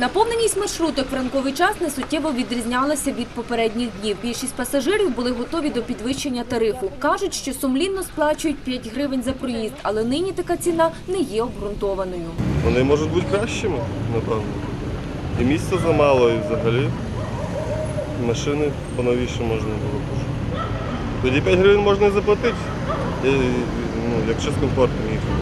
Наповненість маршруток в ранковий час не суттєво відрізнялася від попередніх днів. Більшість пасажирів були готові до підвищення тарифу. Кажуть, що сумлінно сплачують 5 гривень за проїзд, але нині така ціна не є обґрунтованою. Вони можуть бути кращими, напевно. І місця замало, і взагалі машини поновіше можна було б. Тоді 5 гривень можна і заплатити, ну, якщо з комфортом їхати.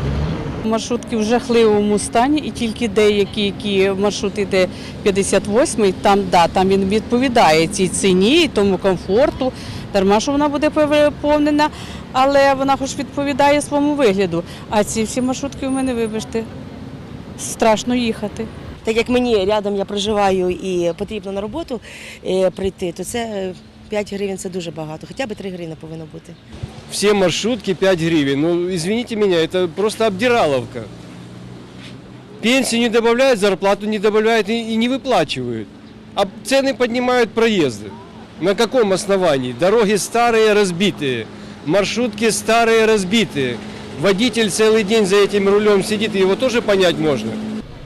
Маршрутки в жахливому стані, і тільки деякі, які маршрут іде 58-й, там да, там він відповідає цій ціні тому комфорту. Дарма, що вона буде переповнена, але вона хоч відповідає своєму вигляду. А ці всі маршрутки у мене, вибачте, страшно їхати. Так як мені рядом я проживаю і потрібно на роботу е, прийти, то це е, 5 гривень це дуже багато. Хоча б 3 гривні повинно бути. Все маршрутки 5 гривен. Ну, извините меня, это просто обдираловка. Пенсию не добавляют, зарплату не добавляют и, не выплачивают. А цены поднимают проезды. На каком основании? Дороги старые, разбитые. Маршрутки старые, разбитые. Водитель целый день за этим рулем сидит, его тоже понять можно.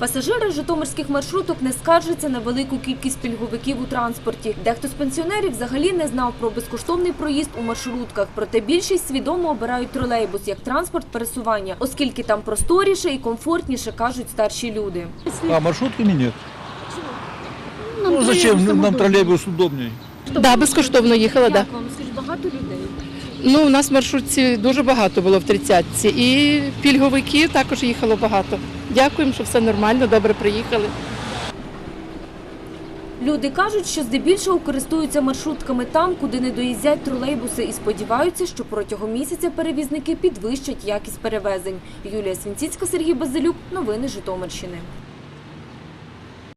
Пасажири житомирських маршруток не скаржаться на велику кількість пільговиків у транспорті. Дехто з пенсіонерів взагалі не знав про безкоштовний проїзд у маршрутках. Проте більшість свідомо обирають тролейбус як транспорт пересування, оскільки там просторіше і комфортніше, кажуть старші люди. А маршрутками нет. Ну зачем? Нам троллейбус удобнее. Да, безкоштовно їхала, да. вам скажіть, багато людей? Ну, у нас в маршрутці дуже багато було в тридцятці. І пільговиків також їхало багато. Дякуємо, що все нормально, добре приїхали. Люди кажуть, що здебільшого користуються маршрутками там, куди не доїздять тролейбуси, і сподіваються, що протягом місяця перевізники підвищать якість перевезень. Юлія Свінціцька, Сергій Базилюк. Новини Житомирщини.